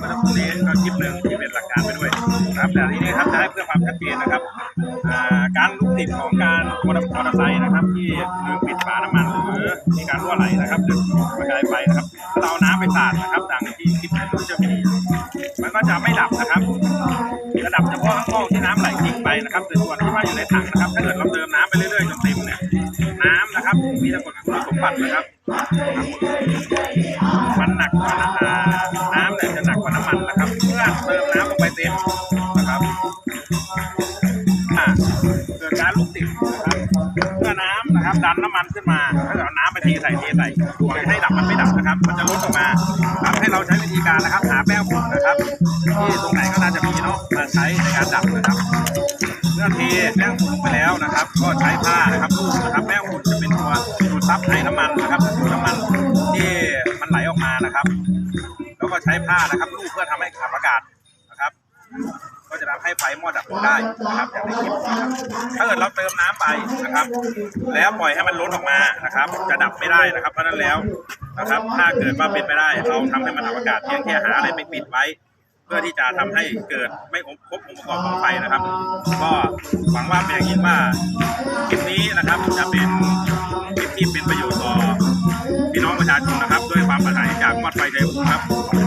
เมื่อสักครู่นี้ก็คลิปหนึ่งที่เป็นหลักการไปด้วยนะครับแต่ทีนี้ครับจะให้เพื่อความชัดเจนนะครับการลุกติดของการมอเตอร์ไซค์นะครับ ที่ลืมปิดฝาน้ำมันหรือมีการรั่วไหลนะครับเกิดประกายไฟนะครับถ้าเราเอาน้ำไปสาดนะครับดังที่คลิปในโซเชียลมีเดียมันก็จะไม่ดับนะครับจะดับเฉพาะข้างนอกที่น้ำไหลทิ้งไปนะครับแต่ส่วนที่ว่าอยู่ในถังนะครับถ้าเกิดเราเติมน้ำไปเรื่อยๆจนเต็มเนี่ยน้ำนะครับมีแต่กฎคุณสมบัตินะครับ ลุกติดนะครับเมื่อน้ำนะครับ ดันน้ำมันขึ้นมาถ้าเอาน้ำไปเทใส่เทใส่ปล่อยให้ดับมันไม่ดับนะครับ มันจะลดออกมาครับให้เราใช้วิธีการนะครับ หาแป้งฝุ่นนะครับ ที่ตรงไหนก็น่าจะมีเนาะมาใช้ในการดับนะครับเมื่อเทแป้งฝุ่นลงไปแล้วนะครับ ก็ใช้ผ้านะครับลูบนะครับแป้งฝุ่นจะเป็นตัวดูดซับไอน้ำมันนะครับดูดน้ำมันที่มันไหลออกมานะครับ แล้วก็ใช้ผ้านะครับลูบเพื่อทำให้ขับอากาศนะครับ จะทำให้ไฟมอดดับลงได้นะครับอย่างในคลิปนะครับถ้าเกิดเราเติมน้ำไปนะครับ แล้วปล่อยให้มันล้นออกมานะครับ จะดับไม่ได้นะครับ เพราะนั้นแล้วนะครับ ถ้าเกิดว่าเป็นไปได้ เราทำให้มันดับอากาศเพียงแค่หาอะไรไปปิดไว้เพื่อที่จะทำให้เกิดไม่ครบองค์ประกอบของไฟนะครับ ก็หวังว่าเป็นอย่างยิ่งว่าคลิปนี้นะครับจะเป็นคลิปที่เป็นประโยชน์ต่อพี่น้องประชาชนนะครับ ด้วยความปรารถนาจากมอดไฟใจอุ่นครับข